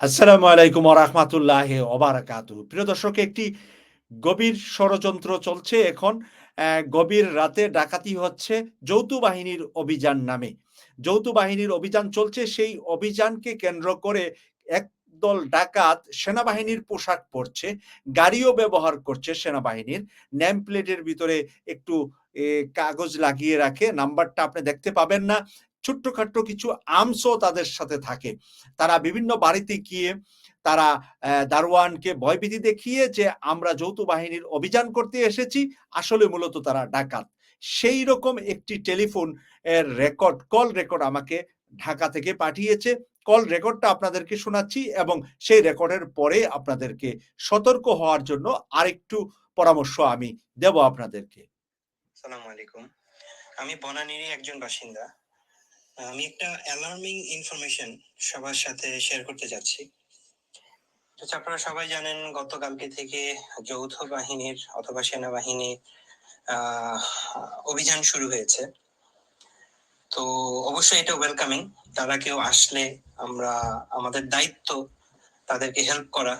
আসসালামু আলাইকুম ওরহমাতুল্লাহ ওবারাকাতু প্রিয় দর্শক, একটি গভীর ষড়যন্ত্র চলছে এখন। গভীর রাতে ডাকাতি হচ্ছে যৌথ বাহিনীর অভিযান নামে। যৌথ বাহিনীর অভিযান চলছে, সেই অভিযানকে কেন্দ্র করে একদল ডাকাত সেনাবাহিনীর পোশাক পরছে, গাড়িও ব্যবহার করছে সেনাবাহিনীর। নেম প্লেটের ভিতরে একটু কাগজ লাগিয়ে রাখে। নাম্বারটা আপনি দেখতে পাবেন না। ছোট্টখাট্ট কিছু আর্মসও তাদের সাথে থাকে। তারা বিভিন্ন বাড়িতে গিয়ে তারা দারোয়ানকে ভয়ভীতি দেখিয়ে যে আমরা যৌথ বাহিনীর অভিযান করতে এসেছি, আসলে মূলত তারা ডাকাত। সেই রকম একটি টেলিফোন এর রেকর্ড, কল রেকর্ড আমাকে ঢাকা থেকে পাঠিয়েছে। কল রেকর্ডটা আপনাদেরকে শোনাচ্ছি এবং সেই রেকর্ডের পরে আপনাদেরকে সতর্ক হওয়ার জন্য আরেকটু পরামর্শ আমি দেব আপনাদেরকে। আসসালামু আলাইকুম। আমি বনানীরই একজন বাসিন্দা। আমি একটা অ্যালার্মিং ইনফরমেশন সবার সাথে শেয়ার করতে যাচ্ছি। আপনারা সবাই জানেন, গতকালকে থেকে যৌথ বাহিনীর অথবা সেনাবাহিনী অভিযান শুরু হয়েছে। তো অবশ্যই এটা ওয়েলকামিং তারা কেউ আসলে আমরা, আমাদের দায়িত্ব তাদেরকে হেল্প করা,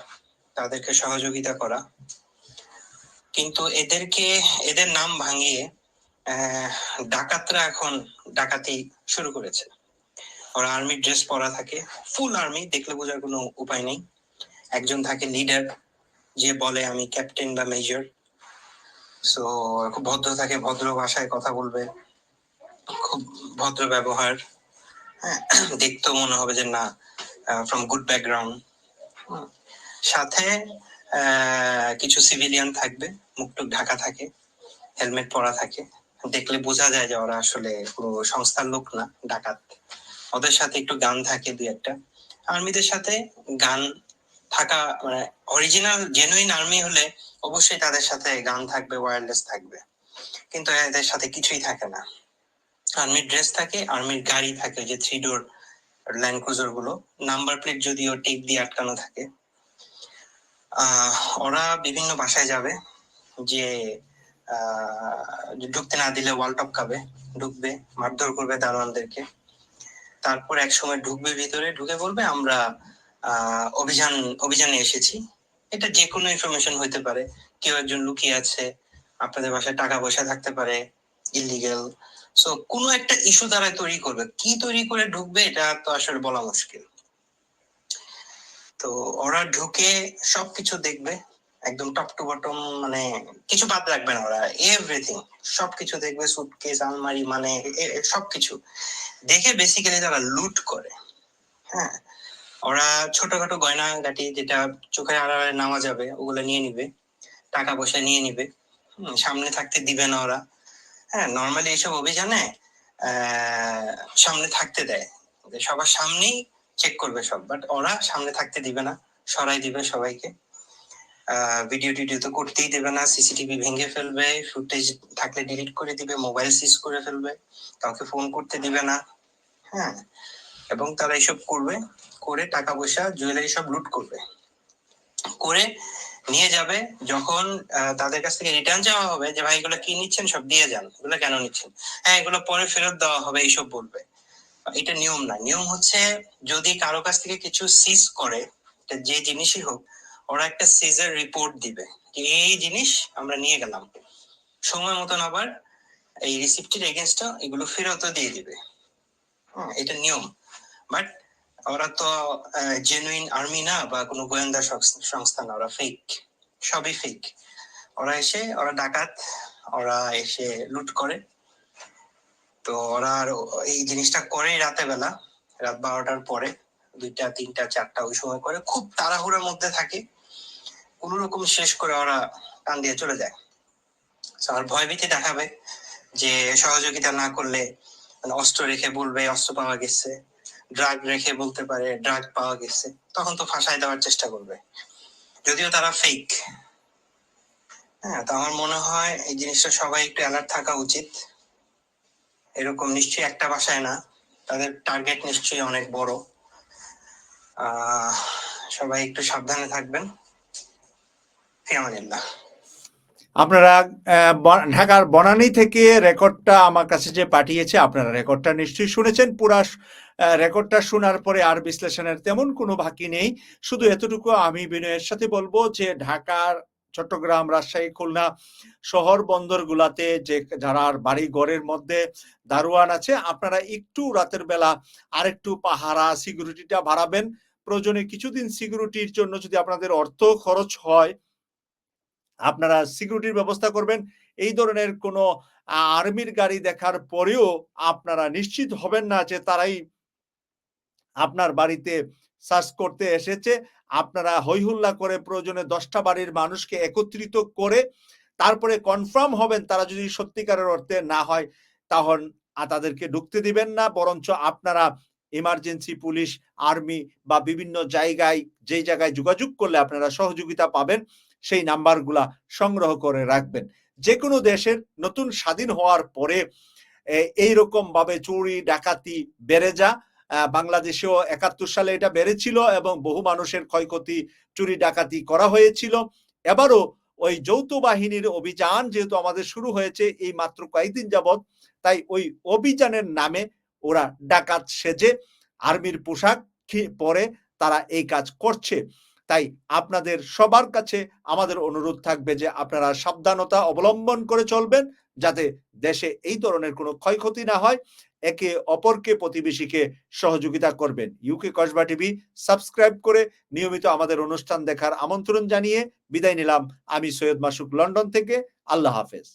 তাদেরকে সহযোগিতা করা। কিন্তু এদেরকে, এদের নাম ভাঙিয়ে ডাকাতরা এখন ডাকাতি শুরু করেছে। ওরা আর্মি ড্রেস পরা থাকে। ফুল আর্মি দেখলে বোঝার কোনো উপায় নেই। একজন থাকে লিডার যে বলে, আমি ক্যাপ্টেন বা মেজর সো খুব ভদ্র থাকে, ভদ্র ভাষায় কথা বলবে। খুব ভদ্র ব্যবহার। হ্যাঁ দেখতেও মনে হবে যে না ফ্রম গুড ব্যাকগ্রাউন্ড সাথে কিছু সিভিলিয়ান থাকবে। মুখটুক ঢাকা থাকে। হেলমেট পরা থাকে। দেখলে বোঝা যায় যে ওরা আসলে পুরো সংস্থার লোক না, ডাকাত। ওদের সাথে একটু গান থাকে দুই একটা। আর্মিদের সাথে গান থাকা মানে অরিজিনাল জেনুইন আর্মি হলে অবশ্যই তাদের সাথে গান থাকবে ওয়্যারলেস থাকবে। কিন্তু এদের সাথে কিছুই থাকে না। আর্মির ড্রেস থাকে, আর্মির গাড়ি থাকে যে থ্রি ডোর ল্যান্ডগুলো। নাম্বার প্লেট যদিও টেপ দিয়ে আটকানো থাকে। ওরা বিভিন্ন বাসায় যাবে যে ঢুকতে না দিলে ওয়াল টপকাবে ঢুকবে, মারধর করবে দারোয়ানদেরকে। তারপর এক সময় ঢুকবে ভিতরে, ঢুকে বলবে আমরা অভিযান, অভিযানে এসেছি। এটা যে কোনো ইনফরমেশন হতে পারে। কেউ একজন লুকিয়ে আছে, আপনাদের বাসায় টাকা পয়সা থাকতে পারে ইলিগেল সো কোনো একটা ইস্যু তারা তৈরি করবে। কি তৈরি করে ঢুকবে, এটা তো আসলে বলা মুশকিল। তো ওরা ঢুকে সবকিছু দেখবে। একদম টপ টু বটম মানে কিছু বাদ রাখবে না ওরা এভরিথিং সবকিছু দেখবে সুটকেস আলমারি মানে সবকিছু। দেখে বেসিক্যালি তারা লুট করে। হ্যাঁ? ওরা ছোটখাটো গয়না গাটি যেটা চোখের আড়ালে নামা যাবে, ওগুলো নিয়ে নিবে। টাকা পয়সা নিয়ে নিবে। সামনে থাকতে দিবে না ওরা। হ্যাঁ নর্মালি এইসব অভিযানে সামনে থাকতে দেয়। সবার সামনেই চেক করবে সব বাট ওরা সামনে থাকতে দিবে না, সরাই দিবে সবাইকে। ভিডিও টিডিও তো করতেই দেবে না সিসিটিভি ভেঙে ফেলবে ফুটেজ থাকলে ডিলিট করে দিবে মোবাইল সিজ করে ফেলবে, কাউকে ফোন করতে দিবে না হ্যাঁ? এবং তারা এসব করবে, করে টাকা পয়সা জুয়েলারি সব লুট করবে। করে নিয়ে যাবে, যখন তাদের কাছ থেকে রিটার্ন যাওয়া হবে যে, ভাই, এগুলো কি নিচ্ছেন? সব দিয়ে যান। এগুলো কেন নিচ্ছেন? হ্যাঁ এগুলো পরে ফেরত দেওয়া হবে, এইসব বলবে। এটা নিয়ম না। নিয়ম হচ্ছে, যদি কারও কাছ থেকে কিছু সিজ করে যে জিনিসই হোক ওরা একটা সিজার রিপোর্ট দিবে। এই জিনিস আমরা নিয়ে গেলাম। সময় মতন আবার এই রিসিপ্টের এগেনস্টটা এগুলো ফেরতও দিয়ে দিবে। এটা নিয়ম। বাট ওরা তো জেনুইন আর্মি না বা কোনো গোয়েন্দা সংস- সংস্থা না, ওরা ফেক সবই ফেক ওরা এসে, ওরা ডাকাত, ওরা এসে লুট করে। তো ওরা আর এই জিনিসটা করে রাতে বেলা রাত বারোটার পরে, দুইটা, তিনটা, চারটা ওই সময় করে। খুব তাড়াহুড়ার মধ্যে থাকে। কোন রকম শেষ করে ওরা টান দিয়ে চলে যায়। আর ভয়ভীতি দেখাবে যে সহযোগিতা না করলে মানে অস্ত্র রেখে বলবে, অস্ত্র পাওয়া গেছে ড্রাগ রেখে বলতে পারে ড্রাগ পাওয়া গেছে, তখন তো ফাঁসাই দেওয়ার চেষ্টা করবে। যদিও তারা ফেক হ্যাঁ তো আমার মনে হয় এই জিনিসটা সবাই একটু অ্যালার্ট থাকা উচিত। এরকম নিশ্চয়ই একটা বাসায় না, তাদের টার্গেট নিশ্চয়ই অনেক বড়। সবাই একটু সাবধানে থাকবেন। আপনারা ঢাকার বনানী থেকে রেকর্ডটা আমার কাছে যে পাঠিয়েছে, আপনারা রেকর্ডটা নিশ্চয়ই শুনেছেন। পুরা রেকর্ডটা শোনার পরে আর বিশ্লেষণের তেমন কোনো বাকি নেই। শুধু এতটুকু আমি বিনয়ের সাথে বলব যে, ঢাকার চট্টগ্রাম, রাজশাহী, খুলনা শহর বন্দরগুলাতে যে, যারা বাড়ি ঘরের মধ্যে দারোয়ান আছে, আপনারা একটু রাতের বেলা আরেকটু পাহারা, সিকিউরিটিটা বাড়াবেন। প্রয়োজনে কিছুদিন সিকিউরিটির জন্য যদি আপনাদের অর্থ খরচ হয় আপনারা সিকিউরিটির ব্যবস্থা করবেন। এই ধরনের কোনো আর্মির গাড়ি দেখার পরেও আপনারা নিশ্চিত হবেন না যে তারাই আপনার বাড়িতে সার্চ করতে এসেছে। আপনারা হইহুল্লা করে প্রয়োজনে দশটা বাড়ির মানুষকে একত্রিত করে তারপরে কনফার্ম হবেন তারা যদি সত্যিকারের অর্থে না হয়, তখন তাদেরকে ঢুকতে দিবেন না। বরঞ্চ আপনারা ইমার্জেন্সি পুলিশ আর্মি বা বিভিন্ন জায়গায়, যেই জায়গায় যোগাযোগ করলে আপনারা সহযোগিতা পাবেন। সেই নাম্বারগুলা সংগ্রহ করে রাখবেন। যে কোনো দেশের নতুন স্বাধীন হওয়ার পরে এই রকম ভাবে চুরি, ডাকাতি বেড়ে যা। বাংলাদেশেও একাত্তর সালে এটা বেড়েছিল এবং বহু মানুষের ক্ষয়ক্ষতি, চুরি, ডাকাতি করা হয়েছিল। এবারও ওই যৌথ বাহিনীর অভিযান যেহেতু আমাদের শুরু হয়েছে এই মাত্র কয়েকদিন যাবৎ, তাই ওই অভিযানের নামে ওরা ডাকাত সেজে আর্মির পোশাক পরে তারা এই কাজ করছে। তাই আপনাদের সবার কাছে আমাদের অনুরোধ থাকবে যে আপনারা সাবধানতা অবলম্বন করে চলবেন যাতে দেশে এই ধরনের কোনো ক্ষয়ক্ষতি না হয়। একে অপরকে প্রতিবেশীকে সহযোগিতা করবেন। ইউকে কসবা টিভি সাবস্ক্রাইব করে নিয়মিত আমাদের অনুষ্ঠান দেখার আমন্ত্রণ জানিয়ে বিদায় নিলাম। আমি সৈয়দ মাসুক লন্ডন থেকে। আল্লাহ হাফেজ।